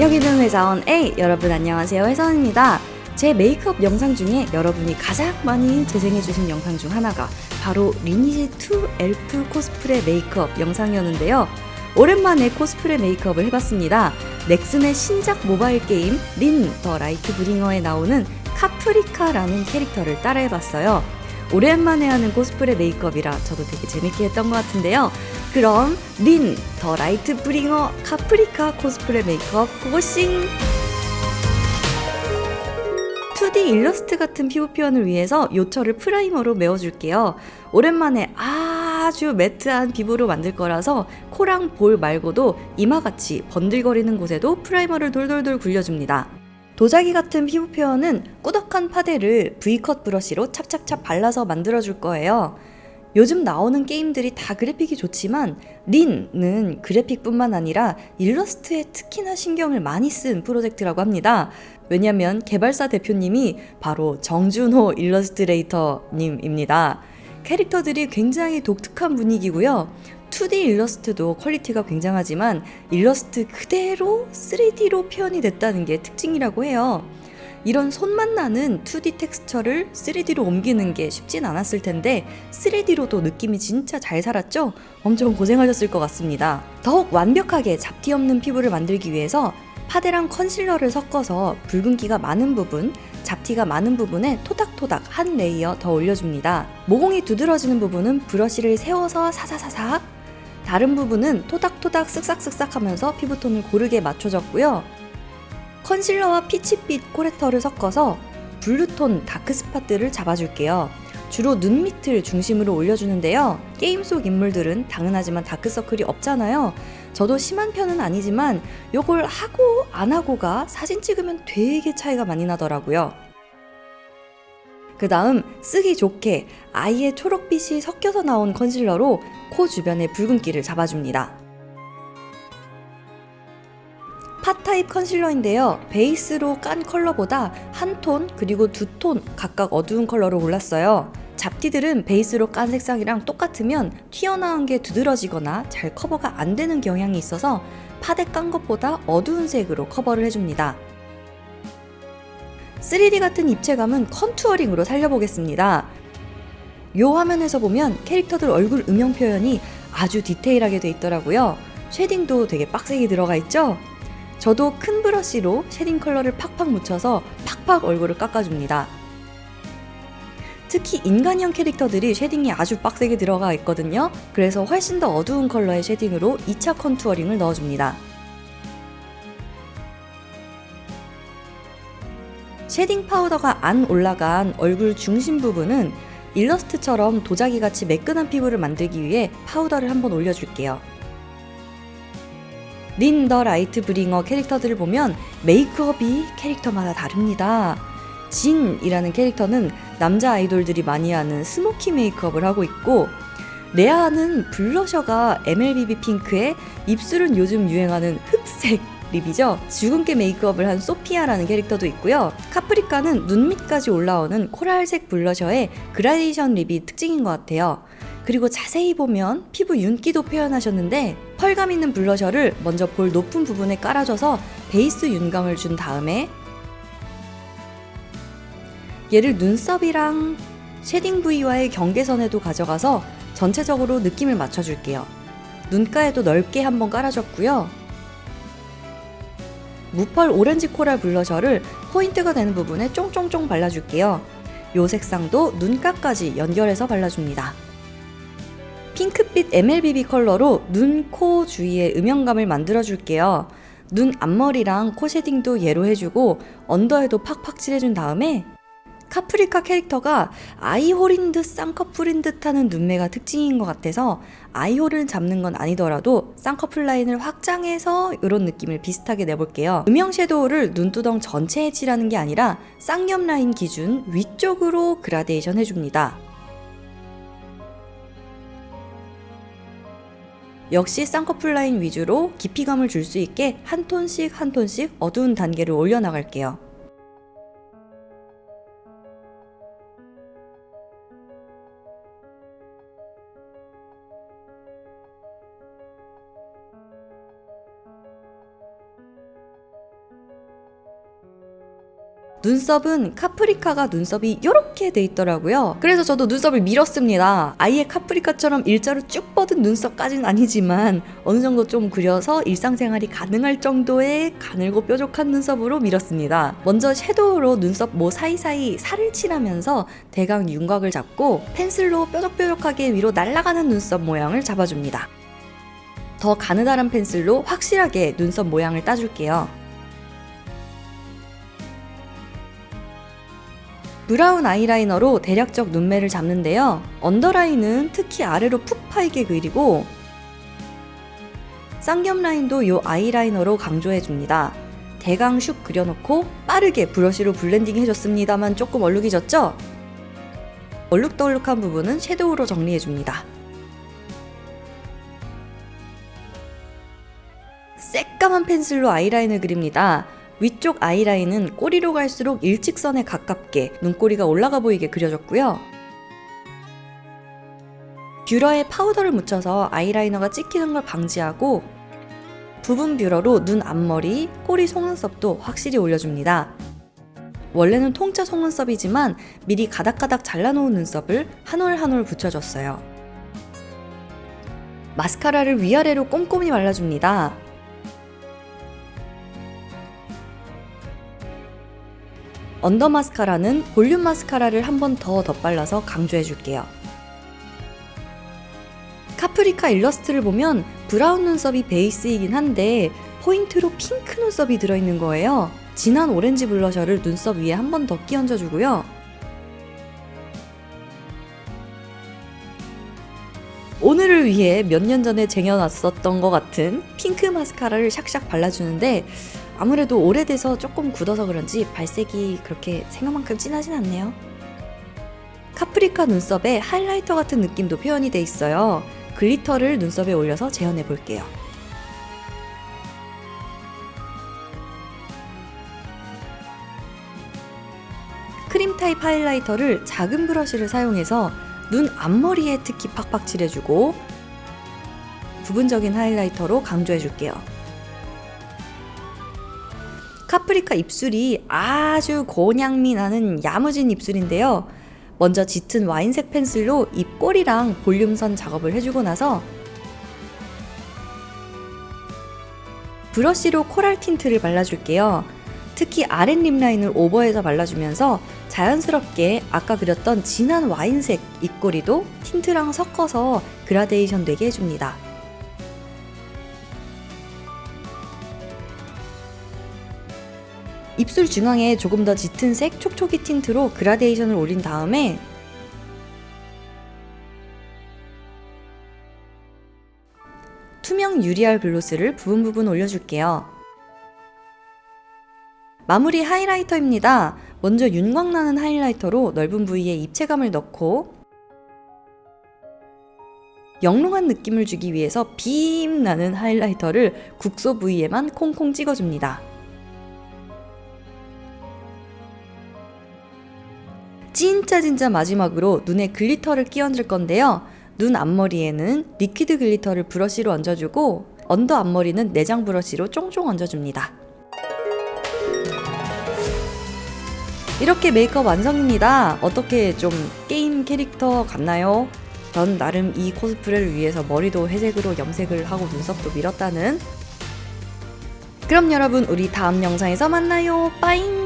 여기는 회사원 A 여러분 안녕하세요. 회사원입니다. 제 메이크업 영상 중에 여러분이 가장 많이 재생해주신 영상 중 하나가 바로 리니지2 엘프 코스프레 메이크업 영상이었는데요. 오랜만에 코스프레 메이크업을 해봤습니다. 넥슨의 신작 모바일 게임 린 더 라이트 브링어에 나오는 카프리카라는 캐릭터를 따라해봤어요 오랜만에 하는 코스프레 메이크업이라 저도 되게 재밌게 했던 것 같은데요 그럼 린 더 라이트 브링어 카프리카 코스프레 메이크업 고고싱 2D 일러스트 같은 피부 표현을 위해서 요철을 프라이머로 메워줄게요. 오랜만에 아주 매트한 피부로 만들 거라서 코랑 볼 말고도 이마같이 번들거리는 곳에도 프라이머를 돌돌돌 굴려줍니다. 도자기 같은 피부 표현은 꾸덕한 파데를 V컷 브러쉬로 찹찹찹 발라서 만들어줄 거예요. 요즘 나오는 게임들이 다 그래픽이 좋지만 린은 그래픽뿐만 아니라 일러스트에 특히나 신경을 많이 쓴 프로젝트라고 합니다. 왜냐면 개발사 대표님이 바로 정준호 일러스트레이터님입니다. 캐릭터들이 굉장히 독특한 분위기고요. 2D 일러스트도 퀄리티가 굉장하지만 일러스트 그대로 3D로 표현이 됐다는 게 특징이라고 해요. 이런 손만 나는 2D 텍스처를 3D로 옮기는 게 쉽진 않았을 텐데 3D로도 느낌이 진짜 잘 살았죠? 엄청 고생하셨을 것 같습니다. 더욱 완벽하게 잡티 없는 피부를 만들기 위해서 파데랑 컨실러를 섞어서 붉은기가 많은 부분, 잡티가 많은 부분에 토닥토닥 한 레이어 더 올려줍니다. 모공이 두드러지는 부분은 브러쉬를 세워서 사사사사 다른 부분은 토닥토닥 쓱싹쓱싹 하면서 피부톤을 고르게 맞춰줬고요. 컨실러와 피치빛 코렉터를 섞어서 블루톤 다크 스팟들을 잡아줄게요. 주로 눈 밑을 중심으로 올려주는데요. 게임 속 인물들은 당연하지만 다크서클이 없잖아요. 저도 심한 편은 아니지만 요걸 하고 안 하고가 사진 찍으면 되게 차이가 많이 나더라고요. 그 다음 쓰기 좋게 아예 초록빛이 섞여서 나온 컨실러로 코 주변의 붉은기를 잡아줍니다. 팟타입 컨실러인데요. 베이스로 깐 컬러보다 한 톤 그리고 두 톤 각각 어두운 컬러로 골랐어요. 잡티들은 베이스로 깐 색상이랑 똑같으면 튀어나온 게 두드러지거나 잘 커버가 안 되는 경향이 있어서 파데 깐 것보다 어두운 색으로 커버를 해줍니다. 3D 같은 입체감은 컨투어링으로 살려보겠습니다. 요 화면에서 보면 캐릭터들 얼굴 음영 표현이 아주 디테일하게 돼 있더라고요. 쉐딩도 되게 빡세게 들어가 있죠? 저도 큰 브러쉬로 쉐딩 컬러를 팍팍 묻혀서 팍팍 얼굴을 깎아줍니다. 특히 인간형 캐릭터들이 쉐딩이 아주 빡세게 들어가 있거든요. 그래서 훨씬 더 어두운 컬러의 쉐딩으로 2차 컨투어링을 넣어줍니다. 쉐딩 파우더가 안 올라간 얼굴 중심 부분은 일러스트처럼 도자기 같이 매끈한 피부를 만들기 위해 파우더를 한번 올려줄게요. 린 더 라이트 브링어 캐릭터들을 보면 메이크업이 캐릭터마다 다릅니다. 진이라는 캐릭터는 남자 아이돌들이 많이 하는 스모키 메이크업을 하고 있고 레아는 블러셔가 MLBB 핑크에 입술은 요즘 유행하는 흑색 립이죠. 주근깨 메이크업을 한 소피아라는 캐릭터도 있고요. 카프리카는 눈 밑까지 올라오는 코랄색 블러셔에 그라데이션 립이 특징인 것 같아요. 그리고 자세히 보면 피부 윤기도 표현하셨는데 펄감 있는 블러셔를 먼저 볼 높은 부분에 깔아줘서 베이스 윤감을 준 다음에 얘를 눈썹이랑 쉐딩 부위와의 경계선에도 가져가서 전체적으로 느낌을 맞춰줄게요. 눈가에도 넓게 한번 깔아줬고요. 무펄 오렌지 코랄 블러셔를 포인트가 되는 부분에 쫑쫑쫑 발라줄게요. 요 색상도 눈가까지 연결해서 발라줍니다. 핑크빛 MLBB 컬러로 눈, 코 주위에 음영감을 만들어줄게요. 눈 앞머리랑 코 쉐딩도 얘로 해주고 언더에도 팍팍 칠해준 다음에 카프리카 캐릭터가 아이홀인 듯 쌍꺼풀인 듯 하는 눈매가 특징인 것 같아서 아이홀을 잡는 건 아니더라도 쌍꺼풀 라인을 확장해서 이런 느낌을 비슷하게 내볼게요. 음영 섀도우를 눈두덩 전체에 칠하는 게 아니라 쌍염 라인 기준 위쪽으로 그라데이션 해줍니다. 역시 쌍꺼풀 라인 위주로 깊이감을 줄 수 있게 한 톤씩 한 톤씩 어두운 단계를 올려나갈게요. 눈썹은 카프리카가 눈썹이 이렇게 돼 있더라고요. 그래서 저도 눈썹을 밀었습니다. 아예 카프리카처럼 일자로 쭉 뻗은 눈썹까지는 아니지만 어느 정도 좀 그려서 일상생활이 가능할 정도의 가늘고 뾰족한 눈썹으로 밀었습니다. 먼저 섀도우로 눈썹 모 사이사이 살을 칠하면서 대강 윤곽을 잡고 펜슬로 뾰족뾰족하게 위로 날아가는 눈썹 모양을 잡아줍니다. 더 가느다란 펜슬로 확실하게 눈썹 모양을 따줄게요. 브라운 아이라이너로 대략적 눈매를 잡는데요. 언더라인은 특히 아래로 푹 파이게 그리고 쌍겹 라인도 이 아이라이너로 강조해줍니다. 대강 슉 그려놓고 빠르게 브러쉬로 블렌딩 해줬습니다만 조금 얼룩이 졌죠? 얼룩덜룩한 부분은 섀도우로 정리해줍니다. 새까만 펜슬로 아이라인을 그립니다. 위쪽 아이라인은 꼬리로 갈수록 일직선에 가깝게 눈꼬리가 올라가 보이게 그려졌고요. 뷰러에 파우더를 묻혀서 아이라이너가 찍히는 걸 방지하고 부분 뷰러로 눈 앞머리, 꼬리 속눈썹도 확실히 올려줍니다. 원래는 통짜 속눈썹이지만 미리 가닥가닥 잘라놓은 눈썹을 한 올 한 올 붙여줬어요. 마스카라를 위아래로 꼼꼼히 발라줍니다. 언더 마스카라는 볼륨 마스카라를 한 번 더 덧발라서 강조해 줄게요. 카프리카 일러스트를 보면 브라운 눈썹이 베이스이긴 한데 포인트로 핑크 눈썹이 들어있는 거예요. 진한 오렌지 블러셔를 눈썹 위에 한 번 더 끼얹어 주고요. 오늘을 위해 몇 년 전에 쟁여놨었던 것 같은 핑크 마스카라를 샥샥 발라주는데 아무래도 오래돼서 조금 굳어서 그런지 발색이 그렇게 생각만큼 진하진 않네요. 카프리카 눈썹에 하이라이터 같은 느낌도 표현이 돼 있어요. 글리터를 눈썹에 올려서 재현해 볼게요. 크림 타입 하이라이터를 작은 브러쉬를 사용해서 눈 앞머리에 특히 팍팍 칠해주고 부분적인 하이라이터로 강조해줄게요. 카프리카 입술이 아주 곤향미 나는 야무진 입술인데요. 먼저 짙은 와인색 펜슬로 입꼬리랑 볼륨선 작업을 해주고 나서 브러쉬로 코랄 틴트를 발라줄게요. 특히 아랫립 라인을 오버해서 발라주면서 자연스럽게 아까 그렸던 진한 와인색 입꼬리도 틴트랑 섞어서 그라데이션 되게 해줍니다. 입술 중앙에 조금 더 짙은 색 촉촉이 틴트로 그라데이션을 올린 다음에 투명 유리알 글로스를 부분 부분 올려줄게요. 마무리 하이라이터입니다. 먼저 윤광 나는 하이라이터로 넓은 부위에 입체감을 넣고 영롱한 느낌을 주기 위해서 빔 나는 하이라이터를 국소 부위에만 콩콩 찍어줍니다. 진짜 진짜 마지막으로 눈에 글리터를 끼얹을 건데요. 눈 앞머리에는 리퀴드 글리터를 브러쉬로 얹어주고 언더 앞머리는 내장 브러쉬로 쫑쫑 얹어줍니다. 이렇게 메이크업 완성입니다. 어떻게 좀 게임 캐릭터 같나요? 전 나름 이 코스프레를 위해서 머리도 회색으로 염색을 하고 눈썹도 밀었다는 그럼 여러분 우리 다음 영상에서 만나요. 빠잉!